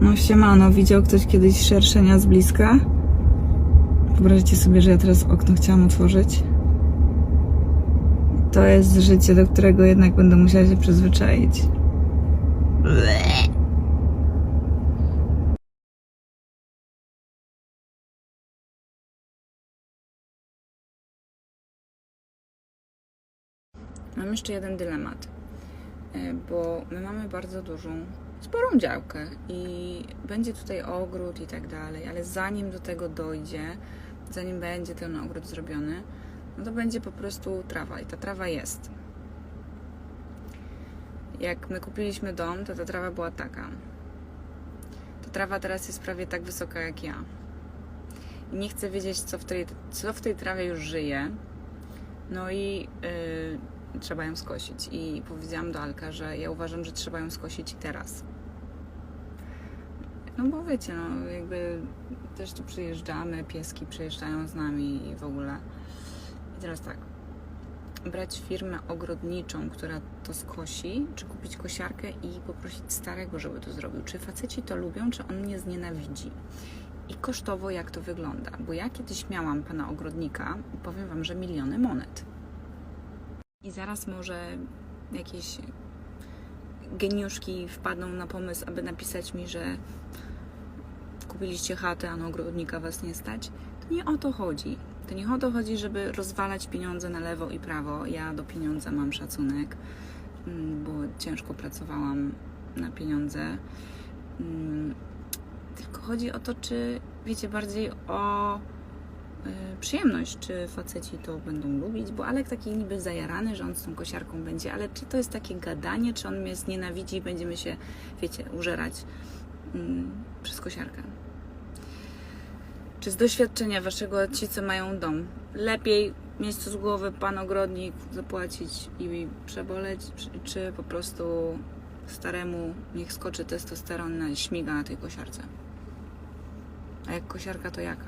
No siemano, widział ktoś kiedyś szerszenia z bliska? Wyobraźcie sobie, że ja teraz okno chciałam otworzyć. To jest życie, do którego jednak będę musiała się przyzwyczaić. Mam jeszcze jeden dylemat, e, bo my mamy bardzo dużą, sporą działkę i będzie tutaj ogród i tak dalej, ale zanim do tego dojdzie, zanim będzie ten ogród zrobiony, no to będzie po prostu trawa i ta trawa jest. Jak my kupiliśmy dom, to ta trawa była taka. Ta trawa teraz jest prawie tak wysoka jak ja. I nie chcę wiedzieć, co w tej, co w tej trawie już żyje. No i yy, trzeba ją skosić. I powiedziałam do Alka, że ja uważam, że trzeba ją skosić teraz. No bo wiecie, no jakby też tu przyjeżdżamy, pieski przyjeżdżają z nami i w ogóle. I teraz tak. Brać firmę ogrodniczą, która to skosi, czy kupić kosiarkę i poprosić starego, żeby to zrobił. Czy faceci to lubią, czy on mnie znienawidzi? I kosztowo jak to wygląda? Bo ja kiedyś miałam pana ogrodnika powiem wam, że miliony monet. I zaraz może jakieś geniuszki wpadną na pomysł, aby napisać mi, że kupiliście chatę, a na ogrodnika was nie stać. To nie o to chodzi. To nie o to chodzi, żeby rozwalać pieniądze na lewo i prawo. Ja do pieniądza mam szacunek, mm, bo ciężko pracowałam na pieniądze. Mm, Tylko chodzi o to, czy wiecie bardziej o przyjemność, czy faceci to będą lubić, bo Alek taki niby zajarany, że on z tą kosiarką będzie, ale czy to jest takie gadanie, czy on mnie znienawidzi i będziemy się, wiecie, użerać mm, przez kosiarkę. Czy z doświadczenia waszego, ci co mają dom, lepiej to z głowy pan ogrodnik, zapłacić i przeboleć, czy, czy po prostu staremu niech skoczy testosteron na śmiga na tej kosiarce? A jak kosiarka, to jaka?